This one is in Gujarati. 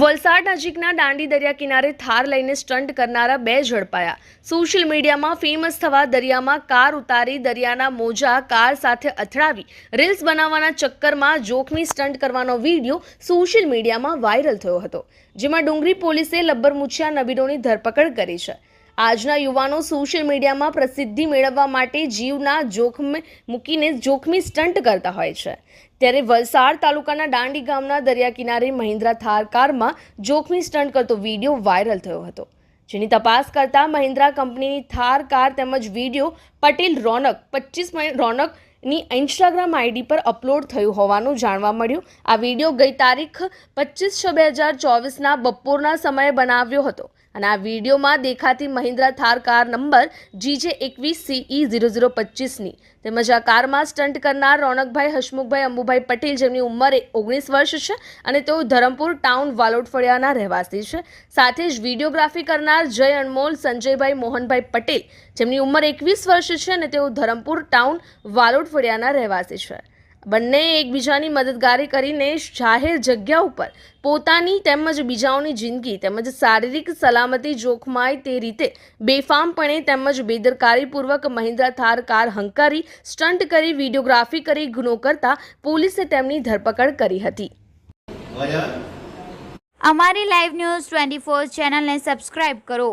વલસાડ નજીકના દાંડી દરિયા કિનારે થાર લઈને સ્ટન્ટ કરનારા બે ઝડપાયા. સોશિયલ મીડિયામાં ફેમસ થવા દરિયામાં કાર ઉતારી દરિયાના મોજા કાર સાથે અથડાવી રીલ્સ બનાવવાના ચક્કરમાં જોખમી સ્ટન્ટ કરવાનો વીડિયો સોશિયલ મીડિયામાં વાયરલ થયો હતો, જેમાં ડુંગરી પોલીસે લબ્બરમુછિયા નબીરોની ધરપકડ કરી છે. આજના યુવાનો સોશિયલ મીડિયામાં પ્રસિદ્ધિ મેળવવા માટે જીવના જોખમ મૂકીને જોખમી સ્ટન્ટ કરતા હોય છે. ત્યારે વલસાડ તાલુકાના દાંડી ગામના દરિયા કિનારે મહિન્દ્રા થાર કારમાં જોખમી સ્ટન્ટ કરતો વીડિયો વાયરલ થયો હતો. જેની તપાસ કરતા મહિન્દ્રા કંપનીની થાર કાર તેમજ વીડિયો પટેલ રોનક પચીસ રોનકની ઇન્સ્ટાગ્રામ આઈડી પર અપલોડ થયું હોવાનું જાણવા મળ્યું. આ વીડિયો ગઈ તારીખ પચીસ છ બે હજાર ચોવીસના બપોરના સમયે બનાવ્યો હતો. અને આ વિડીયોમાં દેખાતી Mahindra Thar car number GJ એકવીસ સીઈ ઝીરો ઝીરો પચીસની તેમજ આ કારમાં સ્ટન્ટ કરનાર રોનકભાઈ, હસમુખભાઈ, અંબુભાઈ પટેલ જેમની ઉંમર ઓગણીસ વર્ષ છે અને તેઓ ધરમપુર ટાઉન વાલોટફળિયાના રહેવાસી છે. સાથે જ વિડીયોગ્રાફી કરનાર જય અનમોલ, સંજયભાઈ મોહનભાઈ પટેલ જેમની ઉંમર એકવીસ વર્ષ છે અને તેઓ ધરમપુર ટાઉન વાલોટફળિયાના રહેવાસી છે. બંને એકબીજાની મદદગારી કરીને જાહેર જગ્યા ઉપર પોતાની તેમજ બીજાઓની જિંદગી તેમજ શારીરિક સલામતી જોખમાય તે રીતે બેફામપણે તેમજ બેદરકારીપૂર્વક મહિન્દ્રા થાર કાર હંકારી સ્ટન્ટ કરી વિડીયોગ્રાફી કરી ગુનો કરતા પોલીસે તેમની ધરપકડ કરી હતી. અમારી લાઈવ ન્યૂઝ ટ્વેન્ટી ફોર ચેનલને સબસ્ક્રાઇબ કરો.